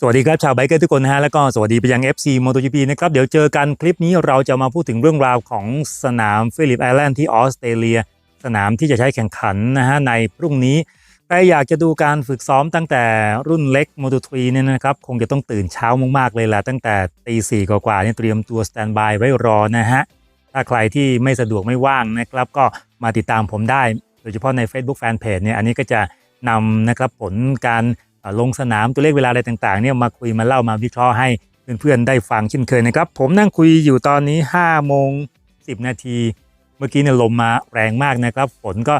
สวัสดีครับ ชาวไบเกอร์ทุกคนนะฮะ แล้วก็สวัสดีไปยัง FC MotoGP นะครับ เดี๋ยวเจอกันคลิปนี้เราจะมาพูดถึงเรื่องราวของสนามฟิลิปไอแลนด์ที่ออสเตรเลีย สนามที่จะใช้แข่งขันนะฮะในพรุ่งนี้ใครอยากจะดูการฝึกซ้อมตั้งแต่รุ่นเล็ก Moto3 เนี่ยนะครับ คงจะต้องตื่นเช้ามากๆเลยแหละตั้งแต่ตีสี่กว่าๆเนี่ยเตรียมตัวสแตนบายไว้รอนะฮะถ้าใครที่ไม่สะดวกไม่ว่างนะครับก็มาติดตามผมได้ โดยเฉพาะใน Facebook Fanpage เนี่ยอันนี้ก็จะนำนะครับผลการ ลงสนามตัวเลขเวลาอะไรต่างๆเนี่ยมาคุยมาเล่ามาวิเคราะห์ให้เพื่อนๆได้ฟังเช่นเคยนะครับ ผมนั่งคุยอยู่ตอนนี้5โมง10 นาที เมื่อกี้เนี่ยลมมาแรงมากนะครับ ฝนก็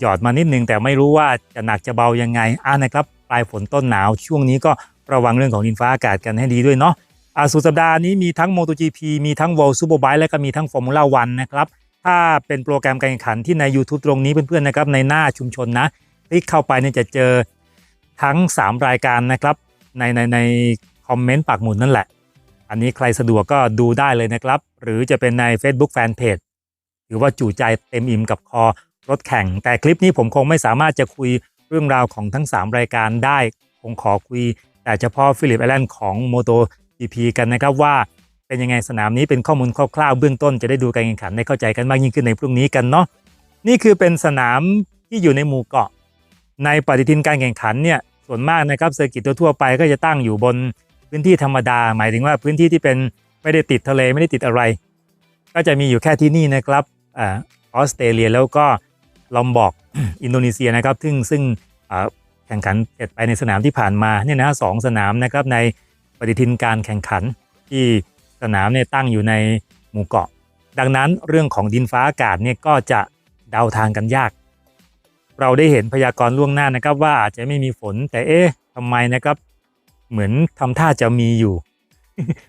หยอดมานิดนึง แต่ไม่รู้ว่าจะหนักจะเบายังไงอ่านะครับปลายฝนต้นหนาวช่วงนี้ก็ระวังเรื่องของดินฟ้าอากาศกันให้ดีด้วยเนาะอ่าสุดสัปดาห์นี้มีทั้ง MotoGP มีทั้ง World Superbike และก็มีทั้ง Formula 1นะครับ ถ้าเป็นโปรแกรมการแข่งขันที่ใน YouTube ตรงนี้เพื่อนๆนะครับในหน้าชุมชนนะ คลิกเข้าไปเนี่ยจะเจอ ทั้ง 3 รายการนะครับ ในในในคอมเมนต์ปักหมุดนั่นแหละ อันนี้ใครสะดวกก็ดูได้เลยนะครับ หรือจะเป็นใน Facebook Fanpage หรือว่าจู่ใจเต็มอิ่มกับคอรถแข่ง แต่คลิปนี้ผมคงไม่สามารถจะคุยเรื่องราวของทั้ง 3 รายการได้ คงขอคุย แต่เฉพาะฟิลิปไอแลนด์ของ Moto GP กันนะครับว่าเป็นยังไงสนามนี้เป็นข้อมูลคร่าวๆเบื้องต้นจะได้ดูการแข่งขันได้เข้าใจกันมากยิ่งขึ้นในพรุ่งนี้กันเนาะนี่คือเป็นสนามที่อยู่ในหมู่เกาะ ในปฏิทินการแข่งขันเนี่ย ส่วนมากนะครับเซอร์กิตทั่วไปก็จะตั้งอยู่บนพื้นที่ธรรมดา หมายถึงว่าพื้นที่ที่เป็นไม่ได้ติดทะเลไม่ได้ติดอะไร ก็จะมีอยู่แค่ที่นี่นะครับออสเตรเลียแล้วก็ลอมบอกอินโดนีเซียนะครับ ซึ่งซึ่งแข่งขันเสร็จไปในสนามที่ผ่านมาเนี่ยนะสองสนามนะครับในปฏิทินการแข่งขันที่สนามเนี่ยตั้งอยู่ในหมู่เกาะ ดังนั้นเรื่องของดินฟ้าอากาศเนี่ยก็จะเดาทางกันยาก เราได้เห็นพยากรณ์ล่วงหน้านะครับ ว่าอาจจะไม่มีฝน แต่เอ๊ะทำไมนะครับ เหมือนทำท่าจะมีอยู่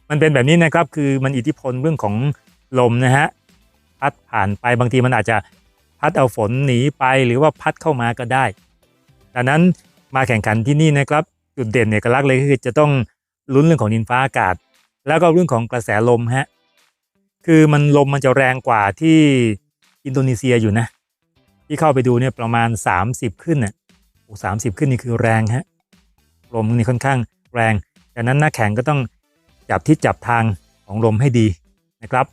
มันเป็นแบบนี้นะครับคือมันอิทธิพลเรื่องของลมนะฮะพัดผ่านไปบางทีมันอาจจะพัดเอาฝนหนีไปหรือว่าพัดเข้ามาก็ได้ดังนั้นมาแข่งขันที่นี่นะครับจุดเด่นเอกลักษณ์เลยก็คือจะต้องลุ้นเรื่องของดินฟ้าอากาศ แล้วก็เรื่องของกระแสลมฮะคือมันลมมันจะแรงกว่าที่อินโดนีเซียอยู่นะ ที่เข้าไปดูเนี่ยประมาณ 30 ขึ้นน่ะโอ้สามสิบขึ้นนี่คือแรงฮะลมนี่ค่อนข้างแรงดังนั้นหนักแข่งก็ต้องจับทิศจับทางของลมให้ดีนะครับ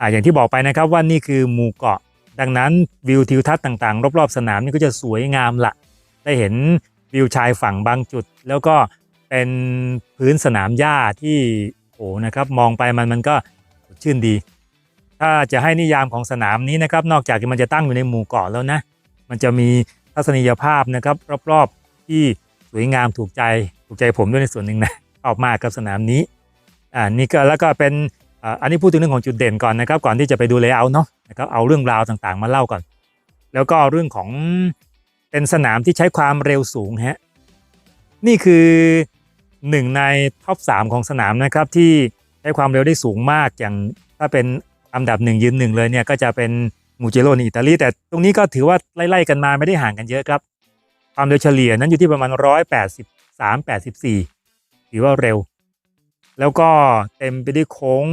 อ่าอย่างที่บอกไปนะครับว่านี่คือหมู่เกาะ ดังนั้นวิวทิวทัศน์ต่างๆ รอบๆ สนามนี่ก็จะสวยงามละได้เห็นวิวชายฝั่งบางจุด แล้วก็เป็นพื้นสนามหญ้าที่โอ้นะครับ มองไปมันมันก็ชื่นดี ถ้าจะให้นิยามของสนามนี้นะครับ นอกจากมันจะตั้งอยู่ในหมู่เกาะแล้วนะ มันจะมีทัศนียภาพนะครับ รอบๆที่สวยงามถูกใจถูกใจผมด้วยในส่วนหนึ่งนะชอบมากกับสนามนี้อ่านี่ก็แล้วก็เป็นอันนี้พูดถึงเรื่องของจุดเด่นก่อนนะครับ ก่อนที่จะไปดูเลเยอร์เนาะนะครับเอาเรื่องราวต่างๆ มาเล่าก่อน แล้วก็เรื่องของเป็นสนามที่ใช้ความเร็วสูงฮะนี่คือหนึ่งในท็อป3ของสนามนะครับที่ใช้ความเร็วได้สูงมากอย่างถ้าเป็น อันดับหนึ่งยืนหนึ่งเลยเนี่ยก็จะเป็นมูเจโรในอิตาลีแต่ตรงนี้ก็ถือว่าไล่ๆกันมาไม่ได้ห่างกันเยอะครับ ความเร็วเฉลี่ยนั้นอยู่ที่ประมาณ 183 84 ถือว่าเร็ว แล้วก็เต็มไปด้วยโค้ง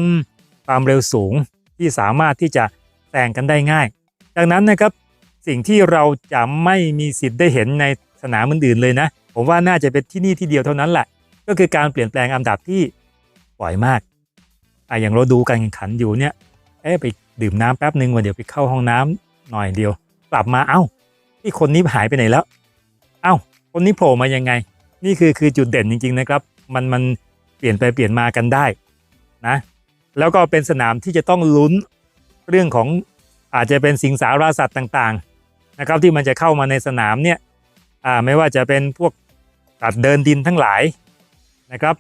ความเร็วสูงที่สามารถที่จะแซงกันได้ง่าย ดังนั้นนะครับสิ่งที่เราจะไม่มีสิทธิ์ได้เห็นในสนามอื่นๆเลยนะ ผมว่าน่าจะเป็นที่นี่ที่เดียวเท่านั้นแหละ ก็คือการเปลี่ยนแปลงอันดับที่ปล่อยมากอะอย่างเราดูการแข่งขันอยู่เนี่ย เอ๊ะไปดื่มน้ำแป๊บหนึ่งวันเดี๋ยวไปเข้าห้องน้ำหน่อยเดียว กลับมาเอ้าที่คนนี้หายไปไหนแล้ว เอ้า คนนี้โผล่มายังไง นี่คือคือจุดเด่นจริง ๆนะครับ มันมันเปลี่ยนไปเปลี่ยนมากันได้นะ แล้วก็เป็นสนามที่จะต้องลุ้นเรื่องของอาจจะเป็นสิงสาราสัตว์ต่างๆนะครับที่มันจะเข้ามาในสนามเนี่ยอ่าไม่ว่าจะเป็นพวกสัตว์เดินดินทั้งหลายนะครับ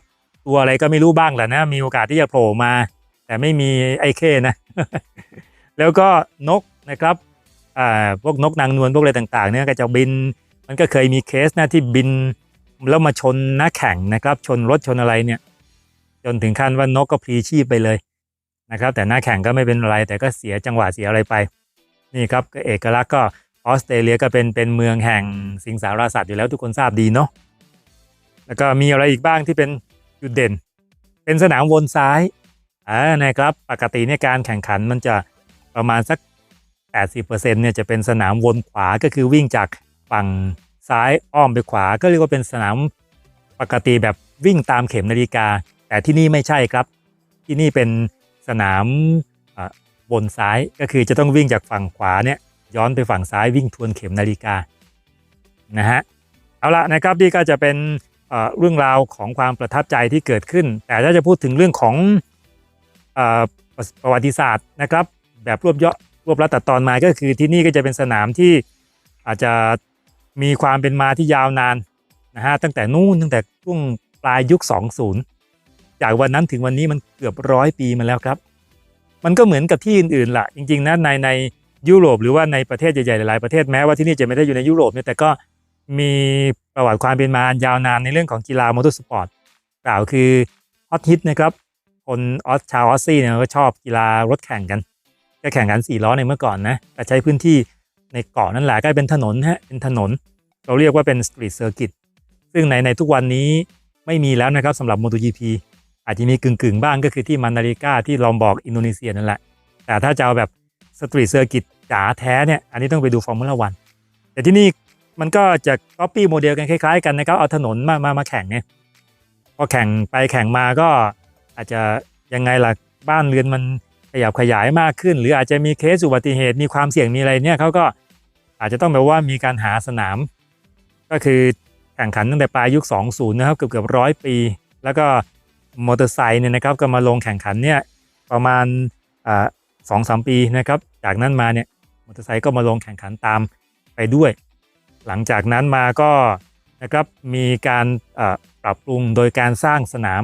ตัวอะไรก็ไม่รู้บ้างแหละนะมีโอกาสที่จะโผล่มา แต่ไม่มีไอ้เข้นะ แล้วก็นกนะครับพวกนกนางนวลพวกอะไรต่างๆเนี่ยก็จะบิน มันก็เคยมีเคสนะที่บินแล้วมาชนนักแข่งนะครับ ชนรถชนอะไรเนี่ย จนถึงขั้นว่านกก็พลีชีพไปเลยนะครับ แต่หน้าแข่งก็ไม่เป็นไร แต่ก็เสียจังหวะเสียอะไรไป นี่ครับเอกลักษณ์ก็ออสเตรเลียก็เป็นเป็นเมืองแห่งสิงสารสัตว์อยู่แล้วทุกคนทราบดีเนาะแล้วก็มีอะไรอีกบ้างที่เป็นจุดเด่น เป็นสนามวนซ้าย อ่านะครับปกติเนี่ยการแข่งขันมันจะประมาณสัก 80%เนี่ยจะเป็นสนามวนขวาก็คือวิ่งจากฝั่งซ้ายอ้อมไปขวาก็เรียกว่าเป็นสนามปกติแบบวิ่งตามเข็มนาฬิกา แต่ที่นี่ไม่ใช่ครับ ที่นี่เป็นสนามอ่าบนซ้ายก็คือจะต้องวิ่งจากฝั่งขวาเนี่ยย้อนไปฝั่งซ้ายวิ่งทวนเข็มนาฬิกานะฮะเอาละนะครับนี่ก็จะเป็นเรื่องราวของความประทับใจที่เกิดขึ้น แต่ถ้าจะพูดถึงเรื่องของ ประวัติศาสตร์นะครับ แบบรวบยาะรวบรัดตัดตอนมาก็คือที่นี่ก็จะเป็นสนามที่อาจจะมีความเป็นมาที่ยาวนานนะฮะตั้งแต่นู่นตั้งแต่ช่วงปลายยุค 20 จากวันนั้นถึงวันนี้มันเกือบร้อยปีมาแล้วครับ มันก็เหมือนกับที่อื่นๆล่ะ จริงๆนะในในยุโรปหรือว่าในประเทศใหญ่ๆหลายๆประเทศแม้ว่าที่นี่จะไม่ได้อยู่ในยุโรปเนี่ยแต่ก็มีประวัติความเป็นมายาวนานในเรื่องของกีฬามอเตอร์สปอร์ตกล่าวคือฮอตฮิตนะครับ คนออสชาวออสซี่เนี่ยก็ชอบกีฬารถแข่งกันก็แข่งกันสี่ล้อในเมื่อก่อนนะแต่ใช้พื้นที่ในเกาะนั่นแหละก็เป็นถนนฮะเป็นถนน เราเรียกว่าเป็นสตรีทเซอร์กิตซึ่งในในทุกวันนี้ไม่มีแล้วนะครับสำหรับ MotoGP อาจจะมีกึ่งๆบ้างก็คือที่มันาริกาที่ลอมบอกอินโดนีเซียนั่นแหละ แต่ถ้าจะเอาแบบสตรีทเซอร์กิตจ๋าแท้เนี่ยอันนี้ต้องไปดูฟอร์มูล่าวันแต่ที่นี่มันก็จะก๊อปปี้โมเดลกันคล้ายๆกันนะครับเอาถนนมามามาแข่งไงพอแข่งไปแข่งมาก็ อาจจะยังไงล่ะบ้านเรือนมันขยับขยายมากขึ้น หรืออาจจะมีเคสอุบัติเหตุมีความเสี่ยงมีอะไรเนี่ยเขาก็อาจจะต้องแบบว่ามีการหาสนาม ก็คือแข่งขันตั้งแต่ปลายยุค 20 นะครับเกือบเกือบร้อยปี แล้วก็มอเตอร์ไซค์เนี่ยนะครับก็มาลงแข่งขันเนี่ยประมาณสองสามปีนะครับจากนั้นมาเนี่ยมอเตอร์ไซค์ก็มาลงแข่งขันตามไปด้วย หลังจากนั้นมาก็นะครับมีการปรับปรุงโดยการสร้างสนาม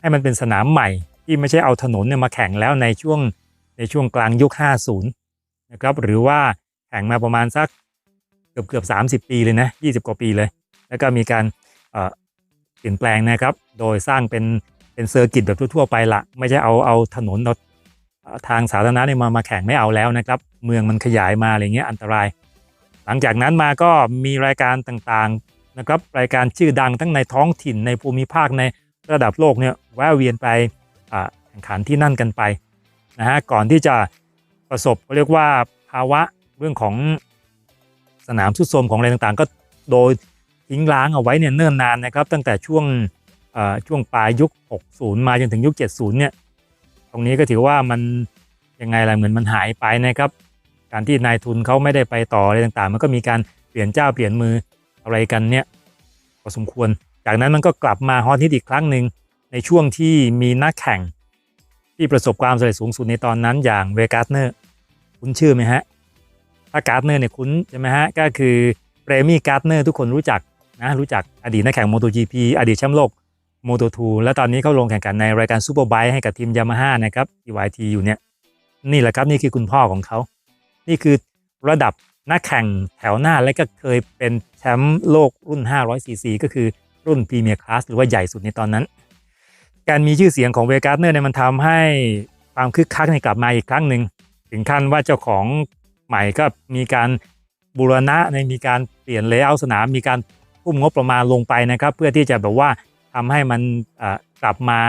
ให้มันเป็นสนามใหม่ ที่ไม่ใช่เอาถนนเนี่ยมาแข่งแล้วในช่วงในช่วงกลางยุค 50 นะครับ หรือว่าแข่งมาประมาณสักเกือบเกือบ 30 ปีเลยนะ 20 กว่าปีเลย แล้วก็มีการเปลี่ยนแปลงนะครับ โดยสร้างเป็นเป็นเซอร์กิตแบบทั่วๆไปละ ไม่ใช่เอาเอาถนนเอาทางสาธารณะเนี่ยมามาแข่งไม่เอาแล้วนะครับ เมืองมันขยายมาอะไรเงี้ยอันตราย หลังจากนั้นมาก็มีรายการต่างๆนะครับ รายการชื่อดังทั้งในท้องถิ่นในภูมิภาคใน ระดับโลกเนี่ยแวะเวียนไปแข่งขันที่นั่นกันไปนะฮะก่อนที่จะประสบเขาเรียกว่าภาวะเรื่องของสนามสุดโทรมของอะไรต่างๆ ก็โดยทิ้งร้างเอาไว้เนี่ยเนิ่นนานนะครับ ตั้งแต่ช่วงช่วงปลายยุค 60 มาจนถึงยุค 70 เนี่ยตรงนี้ก็ถือว่ามันยังไงล่ะเหมือนมันหายไปนะครับ การที่นายทุนเขาไม่ได้ไปต่ออะไรต่างๆ มันก็มีการเปลี่ยนเจ้าเปลี่ยนมืออะไรกันเนี่ยพอสมควร จากนั้นมันก็กลับมาฮอตฮิตอีกครั้งหนึ่งในช่วงที่มีนักแข่ง ที่ประสบความสำเร็จสูงสุดในตอนนั้นอย่างเวกัสเนอร์คุ้นชื่อไหมฮะ ถ้าการ์เนอร์เนี่ยคุ้นใช่ไหมฮะ ก็คือเรมี่การ์เนอร์ทุกคนรู้จักนะรู้จักอดีตนักแข่ง MotoGP อดีตแชมป์โลก Moto2 และตอนนี้เขาลงแข่งขันในรายการซูเปอร์ไบค์ให้กับทีมยามาฮ่านะครับ YT อยู่เนี่ยนี่แหละครับนี่คือคุณพ่อของเขา นี่คือระดับนักแข่งแถวหน้าและก็เคยเป็นแชมป์โลกรุ่น 500cc ก็คือ รุ่นพรีเมียร์คลาสหรือว่าใหญ่สุดในตอนนั้น การมีชื่อเสียงของเวกัสเนอร์เนี่ยมันทำให้ความคึกคักเนี่ยกลับมาอีกครั้งหนึ่งถึงขั้นว่าเจ้าของใหม่ก็มีการบูรณะในมีการเปลี่ยนเลเยอร์สนาม มีการพุ่มงบประมาณลงไปนะครับ เพื่อที่จะแบบว่าทำให้มันกลับมา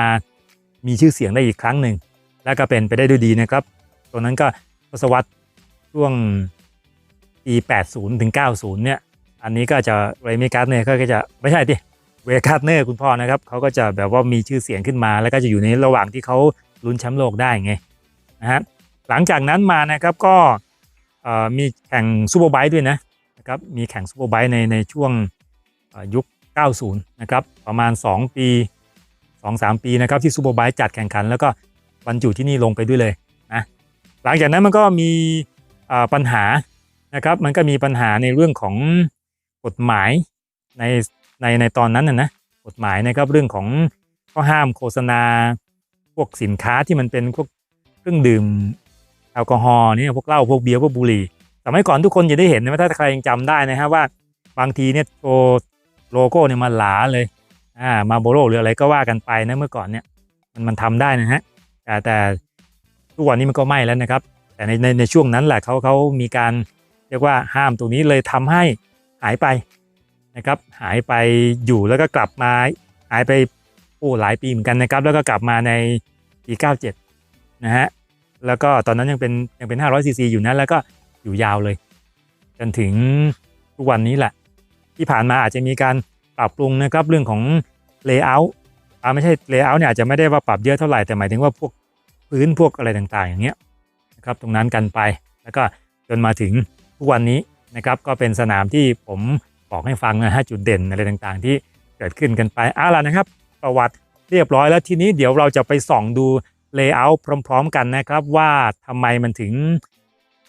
มีชื่อเสียงได้อีกครั้งหนึ่งและก็เป็นไปได้ด้วยดีนะครับตัวนั้นก็ทศวรรษช่วงปี 80 ถึง 90 เนี่ย อันนี้ก็จะเรมิการ์ดเนอร์ก็จะไม่ใช่ดิ เวการ์เนอร์คุณพ่อนะครับเขาก็จะแบบว่ามีชื่อเสียงขึ้นมา แล้วก็จะอยู่ในระหว่างที่เขาลุ้นแชมป์โลกได้ไงนะฮะหลังจากนั้นมานะครับก็มีแข่งซูเปอร์ไบค์ด้วยนะนะครับมีแข่งซูเปอร์ไบค์ในในช่วงยุค 90 นะครับประมาณ 2 ปี 2-3 ปีนะครับที่ซูเปอร์ไบค์จัดแข่งขัน แล้วก็บรรจุที่นี่ลงไปด้วยเลยนะหลังจากนั้นมันก็มีปัญหานะครับมันก็มีปัญหาในเรื่องของกฎหมายใน ในในตอนนั้นนะนะกฎหมายนะครับเรื่องของข้อห้ามโฆษณา พวกสินค้าที่มันเป็นพวกเครื่องดื่มแอลกอฮอล์เนี่ยพวกเหล้าพวกเบียร์พวกบุหรี่สมัยก่อนทุกคนจะได้เห็นนะถ้าใครยังจำได้นะฮะว่าบางทีเนี่ยโชว์โลโก้เนี่ยมาหลาเลยอ่ามาโบโรหรืออะไรก็ว่ากันไปนะเมื่อก่อนเนี่ยมันมันทำได้นะฮะแต่แต่ทุกวันนี้มันก็ไม่แล้วนะครับ แต่ในในในช่วงนั้นแหละเขาเขามีการเรียกว่าห้ามตรงนี้เลยทำให้หายไป นะครับ หายไปอยู่แล้วก็กลับมาหายไปโอ้หลายปีเหมือนกันนะครับ แล้วก็กลับมาในปี 97 นะฮะแล้วก็ตอนนั้นยังเป็นยังเป็น 500 ซีซีอยู่นะแล้วก็อยู่ยาวเลย จนถึงทุกวันนี้แหละ ที่ผ่านมาอาจจะมีการปรับปรุงนะครับเรื่องของเลเยอร์อ่าไม่ใช่เลเยอร์เนี่ยอาจจะไม่ได้ว่าปรับเยอะเท่าไหร่แต่หมายถึงว่าพวกพื้นพวกอะไรต่างๆ อย่างเงี้ยนะครับตรงนั้นกันไปแล้วก็จนมาถึงทุกวันนี้นะครับก็เป็นสนามที่ผม บอกให้ฟังนะฮะจุดเด่นอะไรต่างๆ ที่เกิดขึ้นกันไปเอาล่ะนะครับ ประวัติเรียบร้อยแล้วทีนี้เดี๋ยวเราจะไปส่องดูเลเยอร์พร้อม ๆ กันนะครับว่าทำไมมันถึง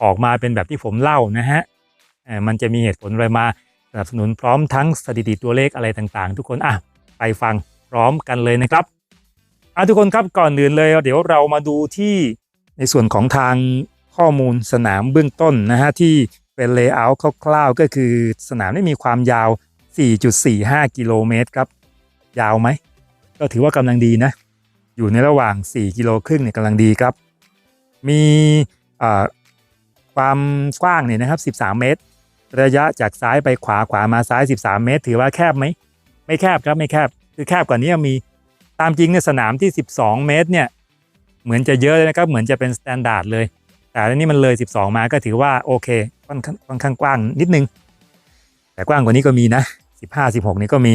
ออกมาเป็นแบบที่ผมเล่านะฮะมันจะมีเหตุผลอะไรมาสนับสนุนพร้อมทั้งสถิติตัวเลขอะไรต่างๆ ทุกคนอะไปฟังพร้อมกันเลยนะครับอะทุกคนครับก่อนอื่นเลย เดี๋ยวเรามาดูที่ในส่วนของทางข้อมูลสนามเบื้องต้นนะฮะที่ เป็นเลเยอร์คร่าวๆก็คือสนามได้มีความยาว 4.45 กิโลเมตรครับ ยาวไหม ก็ถือว่ากำลังดีนะ อยู่ในระหว่าง 4 กิโลครึ่งเนี่ยกำลังดีครับ มีความกว้างเนี่ยนะครับ 13 เมตร ระยะจากซ้ายไปขวาขวามาซ้าย 13 เมตร ถือว่าแคบไหม ไม่แคบครับไม่แคบ คือแคบกว่านี้มีตามจริงเนี่ยสนามที่ 12 เมตรเนี่ยเหมือนจะเยอะเลยนะครับเหมือนจะเป็นสแตนดาร์ดเลย แต่อันนี้มันเลย 12 มาก็ถือว่าโอเค ค่อนข้างค่อนข้างกว้างนิดนึง แต่กว้างกว่านี้ก็มีนะ 15 16 นี่ก็มี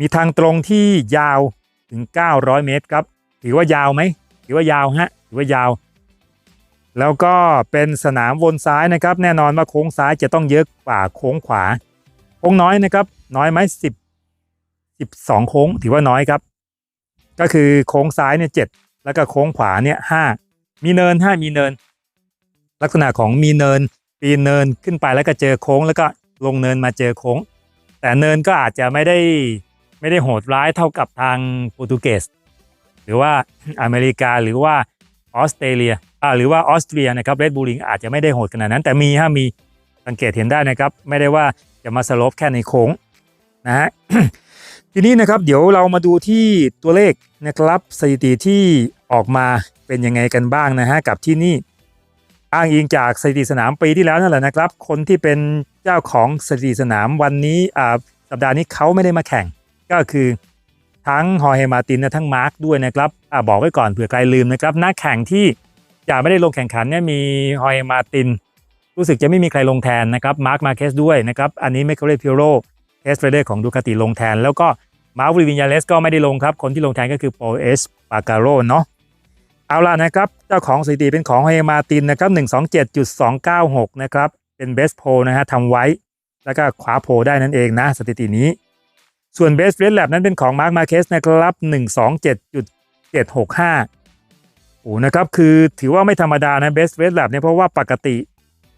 มีทางตรงที่ยาวถึง 900 เมตรครับ ถือว่ายาวไหม ถือว่ายาวฮะ ถือว่ายาว แล้วก็เป็นสนามวนซ้ายนะครับ แน่นอนว่าโค้งซ้ายจะต้องเยอะกว่าโค้งขวา โค้งน้อยนะครับ น้อยไหมสิบสิบสองโค้ง ถือว่าน้อยครับ ก็คือโค้งซ้ายเนี่ยเจ็ดแล้วก็โค้งขวาเนี่ยห้ามีเนินห้ามีเนิน ลักษณะของมีเนิน ปีนเนินขึ้นไปแล้วก็เจอโค้ง แล้วก็ลงเนินมาเจอโค้ง แต่เนินก็อาจจะไม่ได้ไม่ได้โหดร้ายเท่ากับทางโปรตุเกสหรือว่าอเมริกาหรือว่าออสเตรเลียอ่าหรือว่าออสเตรียนะครับเรดบูลิงอาจจะไม่ได้โหดขนาดนั้น แต่มีฮะมีสังเกตเห็นได้นะครับ ไม่ได้ว่าจะมาสลปแค่ในโค้งนะฮะทีนี้นะครับเดี๋ยวเรามาดูที่ตัวเลขนะครับสถิติที่ออกมาเป็นยังไงกันบ้างนะฮะกับที่นี่ อ้างอิงจากสถิติสนามปีที่แล้วนั่นแหละนะครับ คนที่เป็นเจ้าของสถิติสนามวันนี้อ่าสัปดาห์นี้เขาไม่ได้มาแข่ง ก็คือทั้งฮอเฮมาร์ตินและทั้งมาร์คด้วยนะครับอาบอกไว้ก่อนเผื่อใครลืมนะครับนักแข่งที่จะไม่ได้ลงแข่งขันเนี่ยมีฮอเฮมาร์ติน รู้สึกจะไม่มีใครลงแทนนะครับมาร์คมาเคสด้วยนะครับอันนี้เมคเคเรพิโรเทสเรเดอร์ของดูคาติลงแทน แล้วก็มาร์ควิวินยาเลสก็ไม่ได้ลงครับ คนที่ลงแทนก็คือโปเอสปาการโรเนาะ เอาล่ะนะครับ เจ้าของสถิติเป็นของเฮมาตินนะครับ127.296นะครับเป็นเบสโพนะฮะทำไว้ แล้วก็ขวาโพได้นั่นเองนะ สถิตินี้ ส่วนเบสเรดแลบนั้นเป็นของมาร์คมาเคสนะครับ127.765โอ้นะครับคือถือว่าไม่ธรรมดานะเบสเรดแลบเนี่ยเพราะว่าปกติ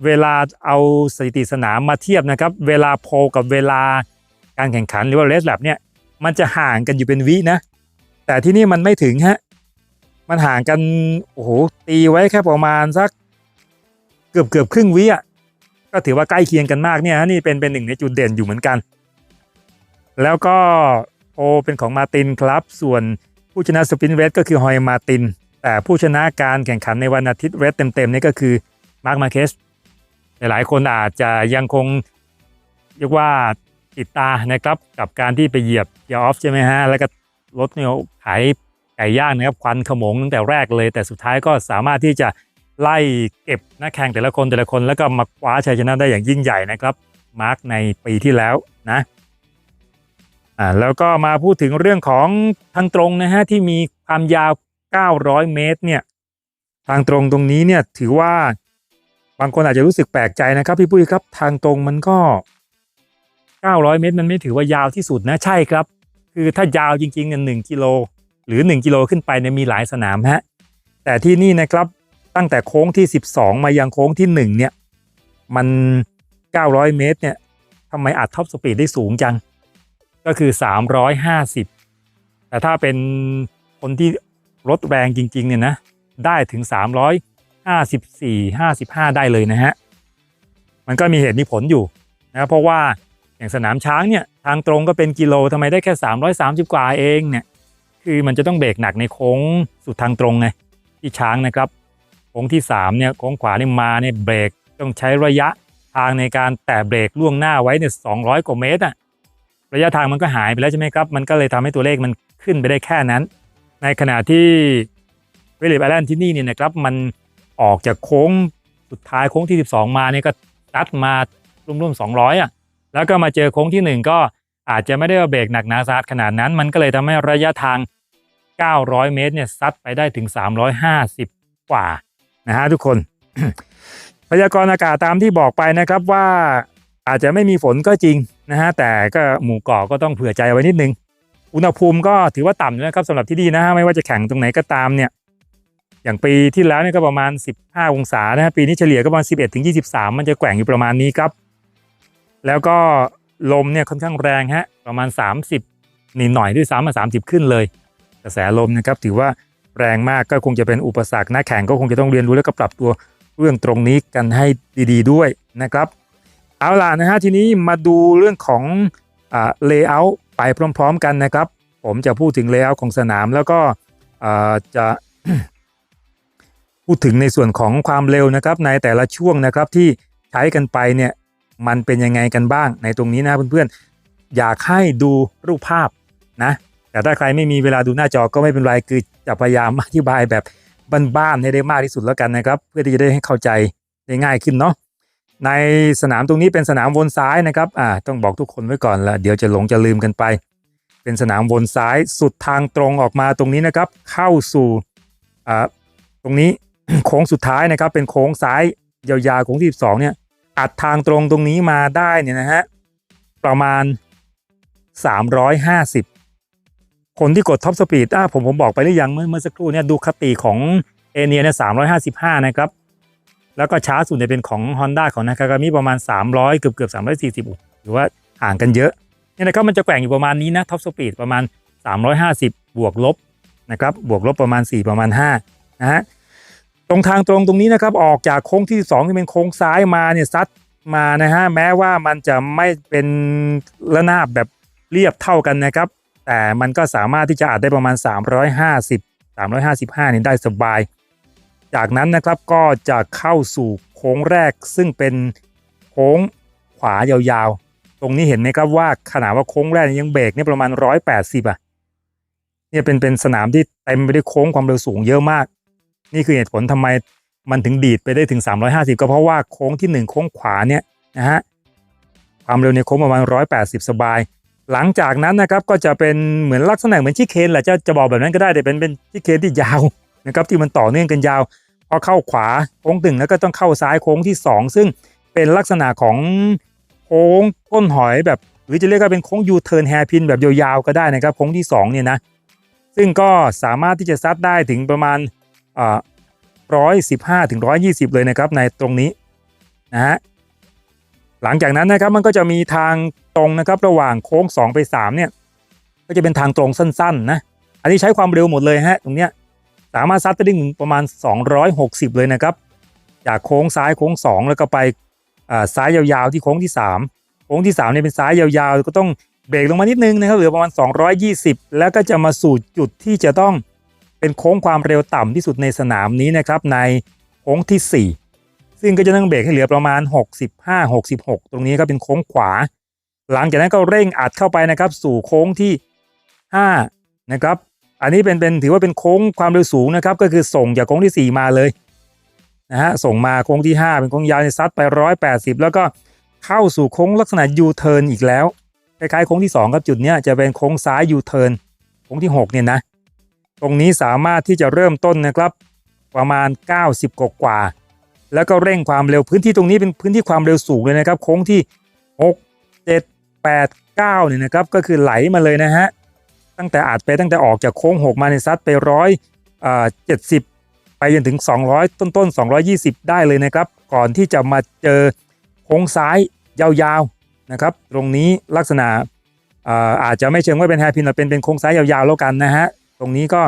เวลาเอาสถิติสนามมาเทียบนะครับ เวลาโพลกับเวลาการแข่งขันหรือว่าเรสแลบเนี่ยมันจะห่างกันอยู่เป็นวินะ แต่ที่นี่มันไม่ถึงฮะ มันห่างกันโอ้โหตีไว้แค่ประมาณสักเกือบเกือบครึ่งวิอะก็ถือว่าใกล้เคียงกันมากเนี่ยฮะนี่เป็นเป็นหนึ่งในจุดเด่นอยู่เหมือนกัน แล้วก็โอเป็นของมาตินครับ ส่วนผู้ชนะสปินเวสก็คือฮอยมาติน แต่ผู้ชนะการแข่งขันในวันอาทิตย์เวสเต็มๆนี่ก็คือมาร์คมาเคสหลายคนอาจจะยังคงเรียกว่าติดตานะครับกับการที่ไปเหยียบเกียร์ออฟใช่ไหมฮะ แล้วก็รถเนี่ยขาย ไก่ย่างนะครับควันขโมงตั้งแต่แรกเลย แต่สุดท้ายก็สามารถที่จะไล่เก็บนักแข่งแต่ละคนแต่ละคนแล้วก็มาคว้าชัยชนะได้อย่างยิ่งใหญ่นะครับ มาร์กในปีที่แล้วนะอ่าแล้วก็มาพูดถึงเรื่องของทางตรงนะฮะที่มีความยาว 900 เมตรเนี่ยทางตรงตรงนี้เนี่ยถือว่าบางคนอาจจะรู้สึกแปลกใจนะครับ พี่ปุ้ยครับทางตรงมันก็ 900 เมตร มันไม่ถือว่ายาวที่สุดนะใช่ครับ คือถ้ายาวจริงๆเนี่ยหนึ่งกิโล หรือ 1 กิโลขึ้นไปเนี่ยมีหลายสนามฮะแต่ที่นี่นะครับตั้งแต่โค้งที่ 12 มายังโค้งที่ 1 เนี่ย มัน 900 เมตรเนี่ยทำไมอัดท็อปสปีดได้สูงจัง ก็คือ 350 แต่ถ้าเป็นคนที่รถแรงจริง ๆ เนี่ยนะ ได้ถึง 354 55 ได้เลยนะฮะ มันก็มีเหตุมีผลอยู่นะเพราะว่าอย่างสนามช้างเนี่ย ทางตรงก็เป็นกิโลทำไมได้แค่ 330 กว่าเองเนี่ย คือมันจะต้องเบรกหนักในโค้งสุดทางตรงไงที่ช้างนะครับโค้งที่3เนี่ยโค้งขวาเนี่ยมาเนี่ยเบรกต้องใช้ระยะทางในการแตะเบรกล่วงหน้าไว้เนี่ย200กว่าเมตรอะระยะทางมันก็หายไปแล้วใช่ไหมครับ มันก็เลยทำให้ตัวเลขมันขึ้นไปได้แค่นั้น ในขณะที่เวลิบไอแลนด์ที่นี่เนี่ยนะครับมันออกจากโค้งสุดท้ายโค้งที่ 12 มาเนี่ยก็ตัดมาร่วมๆ200อะแล้วก็มาเจอโค้งที่ 1 ก็อาจจะไม่ได้เบรกหนักหนาสาหัสขนาดนั้น มันก็เลยทำให้ระยะทาง 900 เมตรเนี่ยซัดไปได้ถึง 350 กว่านะฮะทุกคน พยากรณ์อากาศตามที่บอกไปนะครับว่าอาจจะไม่มีฝนก็จริงนะฮะแต่ก็หมู่เกาะก็ต้องเผื่อใจไว้นิดนึง อุณหภูมิก็ถือว่าต่ำนะครับสำหรับที่นี่นะฮะไม่ว่าจะแข่งตรงไหนก็ตามเนี่ยอย่างปีที่แล้วเนี่ยก็ประมาณ 15 องศานะฮะปีนี้เฉลี่ยก็ประมาณ 11ถึง23 มันจะแกว่งอยู่ประมาณนี้ครับ แล้วก็ลมเนี่ยค่อนข้างแรงฮะประมาณ 30นิดหน่อยด้วยซ้ำมา30 ขึ้นเลย ระแสลมนะครับถือว่าแรงมากก็คงจะเป็นอุปสรรคนักแข่งก็คงจะต้องเรียนรู้แล้วก็ปรับตัวเรื่องตรงนี้กันให้ดีๆด้วยนะครับ เอาล่ะนะฮะทีนี้มาดูเรื่องของเลเยอร์ไปพร้อม ๆ กันนะครับ ผมจะพูดถึงเลเยอร์ของสนามแล้วก็จะพูดถึงในส่วนของความเร็วนะครับ ในแต่ละช่วงนะครับที่ใช้กันไปเนี่ยมันเป็นยังไงกันบ้างในตรงนี้นะเพื่อนๆอยากให้ดูรูปภาพนะ แต่ถ้าใครไม่มีเวลาดูหน้าจอก็ไม่เป็นไรคือจะพยายามอธิบายแบบบ้านๆให้ได้มากที่สุดแล้วกันนะครับ เพื่อที่จะได้ให้เข้าใจได้ง่ายขึ้นเนาะในสนามตรงนี้เป็นสนามวนซ้ายนะครับอ่าต้องบอกทุกคนไว้ก่อนละเดี๋ยวจะหลงจะลืมกันไป เป็นสนามวนซ้ายสุดทางตรงออกมาตรงนี้นะครับ เข้าสู่อ่าตรงนี้โค้งสุดท้ายนะครับ เป็นโค้งซ้ายยาวๆโค้งที่12เนี่ยอัดทางตรงตรงนี้มาได้เนี่ยนะฮะประมาณ 350 คนที่กดท็อปสปีดอ่าผมผมบอกไปหรือยังเมื่อเมื่อสักครู่เนี่ยดูคติของเอเนียเนี่ย355นะครับ แล้วก็ช้าสุดเนี่ยเป็นของ Honda ของนากากามิประมาณ 300 เกือบเกือบ340หรือว่าห่างกันเยอะเนี่ยนะครับมันจะแกว่งอยู่ประมาณนี้นะท็อปสปีดประมาณ 350 บวกลบนะครับบวกลบประมาณ 4 ประมาณ5นะฮะตรงทางตรงตรงนี้นะครับออกจากโค้งที่2ที่เป็นโค้งซ้ายมาเนี่ยซัดมานะฮะแม้ว่ามันจะไม่เป็นระนาบแบบเรียบเท่ากันนะครับ แต่มันก็สามารถที่จะอัดได้ประมาณ 350 355นี่ได้สบาย จากนั้นนะครับก็จะเข้าสู่โค้งแรกซึ่งเป็นโค้งขวายาวๆ ตรงนี้เห็นไหมครับว่าขนาดว่าโค้งแรกยังเบรกเนี่ยประมาณ 180 อะเนี่ยเป็นเป็นสนามที่เต็มไปด้วยโค้งความเร็วสูงเยอะมาก นี่คือเหตุผลทำไมมันถึงดีดไปได้ถึง 350 ก็เพราะว่าโค้งทีหนึ่1 โค้งขวาเนี่ยนะฮะความเร็วในโค้งประมาณ 180 สบาย หลังจากนั้นนะครับก็จะเป็นเหมือนลักษณะเหมือนชิเคนแหละจะจะบอกแบบนั้นก็ได้แต่เป็นเป็นชิเคนที่ยาวนะครับที่มันต่อเนื่องกันยาวพอเข้าขวาโค้งตึงแล้วก็ต้องเข้าซ้ายโค้งที่ 2 ซึ่งเป็นลักษณะของโค้งก้นหอยแบบ หรือจะเรียกว่าเป็นโค้งยูเทิร์นแฮร์พินแบบยาวๆก็ได้นะครับโค้งที่2เนี่ยนะซึ่งก็สามารถที่จะซัดได้ถึงประมาณร้อยสิบห้าถึงร้อยยี่สิบเลยนะครับในตรงนี้นะฮะ หลังจากนั้นนะครับมันก็จะมีทางตรงนะครับระหว่างโค้ง 2 ไป3เนี่ยก็จะเป็นทางตรงสั้นๆนะอันนี้ใช้ความเร็วหมดเลยฮะตรงเนี้ยสามารถซัดไปได้ถึงประมาณ 260 เลยนะครับ จากโค้งซ้ายโค้ง 2 แล้วก็ไปซ้ายยาวๆที่โค้งที่ 3 โค้งที่3เนี่ยเป็นซ้ายยาวๆ ก็ต้องเบรกลงมานิดนึงนะครับเหลือประมาณ 220 แล้วก็จะมาสู่จุดที่จะต้องเป็นโค้งความเร็วต่ำที่สุดในสนามนี้นะครับในโค้งที่ 4 ซึ่งก็จะต้องเบรกให้เหลือประมาณ 65-66 ตรงนี้ก็เป็นโค้งขวา หลังจากนั้นก็เร่งอัดเข้าไปนะครับ สู่โค้งที่ 5 นะครับ อันนี้เป็นเป็นถือว่าเป็นโค้งความเร็วสูงนะครับ ก็คือส่งจากโค้งที่ 4 มาเลยนะฮะส่งมาโค้งที่ 5 เป็นโค้งยาวในซัดไป 180 แล้วก็เข้าสู่โค้งลักษณะยูเทิร์นอีกแล้วคล้ายๆโค้งที่ 2 ครับจุดเนี้ยจะเป็นโค้งซ้ายยูเทิร์นโค้งที่ 6 เนี่ยนะ ตรงนี้สามารถที่จะเริ่มต้นนะครับ ประมาณ 90กว่ากว่า แล้วก็เร่งความเร็วพื้นที่ตรงนี้เป็นพื้นที่ความเร็วสูงเลยนะครับ โค้งที่ 6 7 8 9เนี่ยนะครับก็คือไหลมาเลยนะฮะตั้งแต่อาจไปตั้งแต่ออกจากโค้ง 6 มาในซัดไปร้อยเจ็ดสิบไปจนถึง 200 ต้นต้นๆ220 ได้เลยนะครับ ก่อนที่จะมาเจอโค้งซ้ายยาวๆนะครับ ตรงนี้ลักษณะอาอาจจะไม่เชิงว่าเป็นแฮร์พินแต่เป็นเป็นโค้งซ้ายยาวๆแล้วกันนะฮะตรงนี้ก็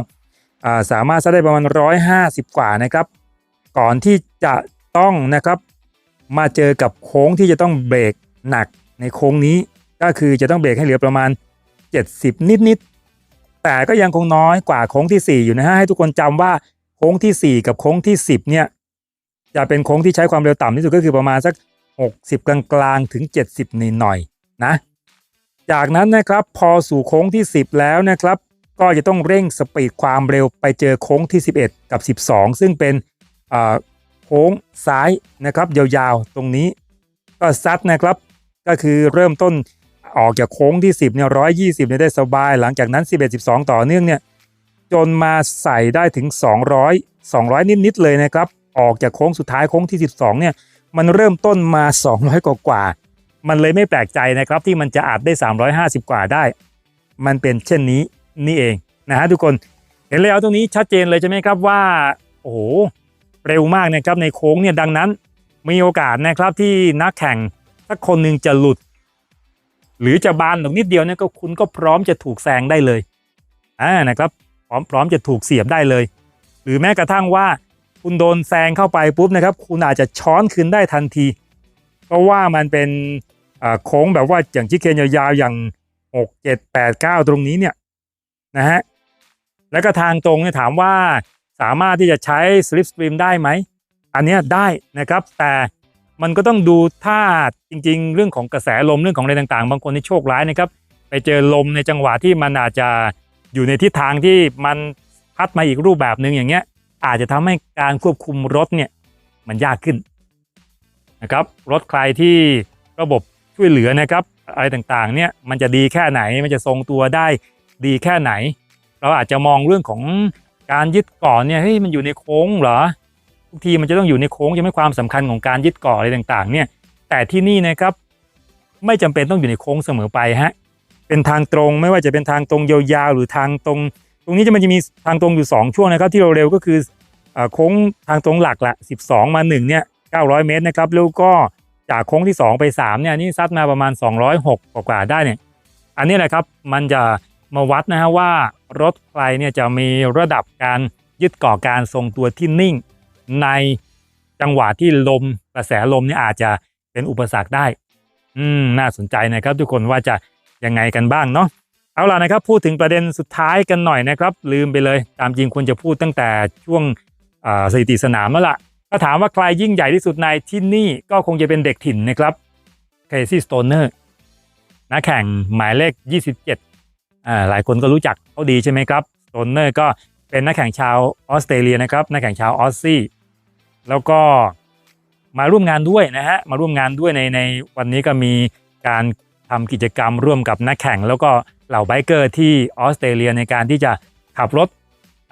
สามารถซัดได้ประมาณ 150 กว่านะครับ ก่อนที่จะต้องนะครับ มาเจอกับโค้งที่จะต้องเบรกหนักในโค้งนี้ ก็คือจะต้องเบรกให้เหลือประมาณ 70 นิดๆแต่ก็ยังคงน้อยกว่าโค้งที่ 4 อยู่นะฮะให้ทุกคนจำว่าโค้งที่ 4 กับโค้งที่ 10 เนี่ยจะเป็นโค้งที่ใช้ความเร็วต่ำที่สุดก็คือประมาณสัก 60 กลางๆถึง 70นิดหน่อยนะ จากนั้นนะครับพอสู่โค้งที่ 10 แล้วนะครับ ก็จะต้องเร่งสปีดความเร็วไปเจอโค้งที่ 11 กับ 12 ซึ่งเป็น โค้งซ้ายนะครับยาวๆตรงนี้ ก็ซัดนะครับก็คือเริ่มต้นออกจากโค้งที่ 10เนี่ย120เนี่ยได้สบาย หลังจากนั้น 11 12 ต่อเนื่องเนี่ยจนมาใส่ได้ถึง 200 200 นิดๆเลยนะครับ ออกจากโค้งสุดท้ายโค้งที่ 12เนี่ยมันเริ่มต้นมา 200 กว่ากว่า มันเลยไม่แปลกใจนะครับที่มันจะอาจได้ 350 กว่าได้ มันเป็นเช่นนี้นี่เองนะฮะทุกคนเห็นแล้วตรงนี้ชัดเจนเลยใช่ไหมครับว่า โอ้โห เร็วมากนะครับในโค้งเนี่ยดังนั้นมีโอกาสนะครับที่นักแข่งสักคนหนึ่งจะหลุด หรือจะบานหรือนิดเดียวเนี่ยก็คุณก็พร้อมจะถูกแซงได้เลยอ่านะครับพร้อมพร้อมจะถูกเสียบได้เลย หรือแม้กระทั่งว่าคุณโดนแซงเข้าไปปุ๊บนะครับ คุณอาจจะช้อนคืนได้ทันทีเพราะว่ามันเป็นโค้งแบบว่าอย่างชิเคนยาวๆอย่าง 6 7 8 9 ตรงนี้เนี่ยนะฮะแล้วก็ทางตรงเนี่ยถามว่า สามารถที่จะใช้สลิปสตรีมได้ไหม อันนี้ได้นะครับ แต่มันก็ต้องดูถ้าจริง ๆ เรื่องของกระแสลมเรื่องของอะไรต่างๆ บางคนที่โชคร้ายนะครับ ไปเจอลมในจังหวะที่มันอาจจะอยู่ในทิศทางที่มันพัดมาอีกรูปแบบหนึ่งอย่างเงี้ย อาจจะทำให้การควบคุมรถเนี่ยมันยากขึ้นนะครับ รถใครที่ระบบช่วยเหลือนะครับ อะไรต่างๆ เนี่ยมันจะดีแค่ไหนมันจะทรงตัวได้ดีแค่ไหน เราอาจจะมองเรื่องของ การยึดเก่อนเนี่ยเฮ้ยมันอยู่ในโค้งเหรอทุกทีมันจะต้องอยู่ในโค้งจะไม่ความสำคัญของการยึดเกาะอะไรต่างๆ เนี่ย แต่ที่นี่นะครับ ไม่จำเป็นต้องอยู่ในโค้งเสมอไปฮะเป็นทางตรงไม่ว่าจะเป็นทางตรงยาวๆหรือทางตรง ตรงนี้จะมันจะมีทางตรงอยู่ 2 ช่วงนะครับ ที่เราเร็วก็คือเอ่อโค้งทางตรงหลักละ 12 มา1เนี่ย900 เมตรนะครับแล้วก็จากโค้งที่ 2 ไป 3เนี่ยนี่ซัดมาประมาณ 206 กว่าๆได้เนี่ย อันนี้แหละครับมันจะ มาวัดนะฮะว่ารถใครเนี่ยจะมีระดับการยึดเกาะการทรงตัวที่นิ่ง ในจังหวะที่ลมกระแสลมเนี่ยอาจจะเป็นอุปสรรคได้ อืมน่าสนใจนะครับ ทุกคนว่าจะยังไงกันบ้างเนาะเอาล่ะนะครับ พูดถึงประเด็นสุดท้ายกันหน่อยนะครับ ลืมไปเลย ตามจริงควรจะพูดตั้งแต่ช่วงสถิติสนามแล้วล่ะถ้าถามว่าใครยิ่งใหญ่ที่สุดในที่นี่ก็คงจะเป็นเด็กถิ่นนะครับเคซี่สโตเนอร์นักแข่งหมายเลข 27 อ่าหลายคนก็รู้จักเขาดีใช่ไหมครับสโตนเนอร์ก็เป็นนักแข่งชาวออสเตรเลียนะครับนักแข่งชาวออสซี่แล้วก็มาร่วมงานด้วยนะฮะมาร่วมงานด้วยในในวันนี้ก็มีการทำกิจกรรมร่วมกับนักแข่ง แล้วก็เหล่าไบเกอร์ที่ออสเตรเลียในการที่จะขับรถ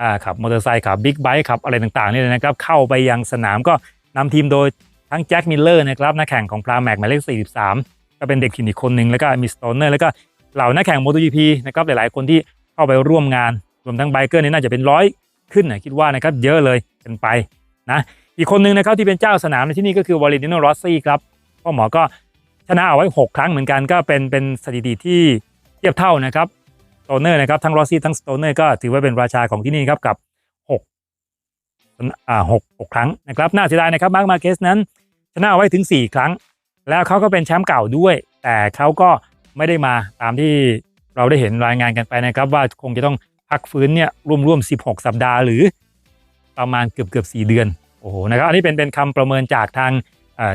อ่าขับมอเตอร์ไซค์ขับบิ๊กไบค์ขับอะไรต่างๆนี่เลยนะครับ เข้าไปยังสนามก็นำทีมโดยทั้งแจ็คมิลเลอร์นะครับนักแข่งของพลาแม็กหมายเลข43 ก็เป็นเด็กถิ่นอีกคนหนึ่งแล้วก็มีสโตนเนอร์แล้วก็ เหล่านักแข่ง MotoGP นะครับหลายๆ คนที่เข้าไปร่วมงานรวมทั้งไบเกอร์นี่น่าจะเป็นร้อยขึ้นนะคิดว่านะครับเยอะเลยกันไปนะอีกคนหนึ่งนะครับที่เป็นเจ้าสนามในที่นี่ก็คือวอลินิโนรอสซี่ครับพ่อหมอก็ชนะเอาไว้ 6 ครั้งเหมือนกันก็เป็นเป็นสถิติที่เทียบเท่านะครับสโตเนอร์นะครับทั้งรอสซี่ทั้งสโตเนอร์ก็ถือว่าเป็นราชาของที่นี่ครับกับ6อ่าหกหกครั้งนะครับน่าเสียดายนะครับมาร์คมาเคสนั้นชนะเอาไว้ถึง 4 ครั้ง แล้วเขาก็เป็นแชมป์เก่าด้วย แต่เขาก็ ไม่ได้มาตามที่เราได้เห็นรายงานกันไปนะครับ ว่าคงจะต้องพักฟื้นเนี่ยร่วมๆ 16 สัปดาห์หรือประมาณเกือบเกือบ4เดือนโอ้โหนะครับอันนี้เป็นเป็นคำประเมินจากทาง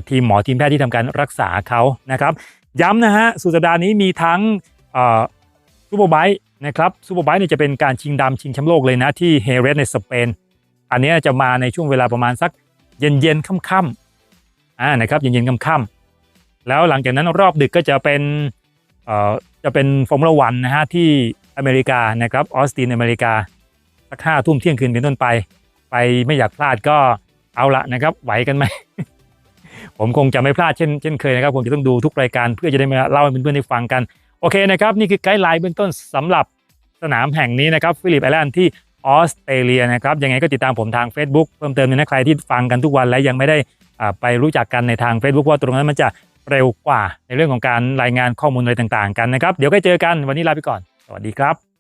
ทีมหมอทีมแพทย์ที่ทำการรักษาเขานะครับย้ำนะฮะสุดสัปดาห์นี้มีทั้งซูเปอร์ไบค์นะครับซูเปอร์ไบค์เนี่ยจะเป็นการชิงดำชิงแชมป์โลกเลยนะที่เฮเรสในสเปน อันนี้จะมาในช่วงเวลาประมาณสักเย็นๆค่ำๆอ่านะครับเย็นๆค่ำๆแล้วหลังจากนั้นรอบดึกก็จะเป็น จะเป็นฟอร์มูล่าวันนะฮะที่อเมริกานะครับออสตินอเมริกาสักห้าทุ่มเที่ยงคืนเป็นต้นไป ไปไม่อยากพลาดก็เอาละนะครับไหวกันไหม ผมคงจะไม่พลาดเช่นเช่นเคยนะครับผมจะต้องดูทุกรายการเพื่อจะได้มาเล่าให้เพื่อนๆได้ฟังกัน โอเคนะครับ นี่คือไกด์ไลน์เบื้องต้นสำหรับสนามแห่งนี้นะครับฟิลิปไอแลนด์ที่ออสเตรเลียนะครับยังไงก็ติดตามผมทาง Facebook เพิ่มเติมนะใครที่ฟังกันทุกวันและยังไม่ได้ไปรู้จักกันในทาง Facebook ว่าตรงนั้นมันจะ เร็วกว่า ในเรื่องของการรายงานข้อมูลอะไรต่างๆ กันนะครับ เดี๋ยวก็เจอกันวันนี้ลาไปก่อน สวัสดีครับ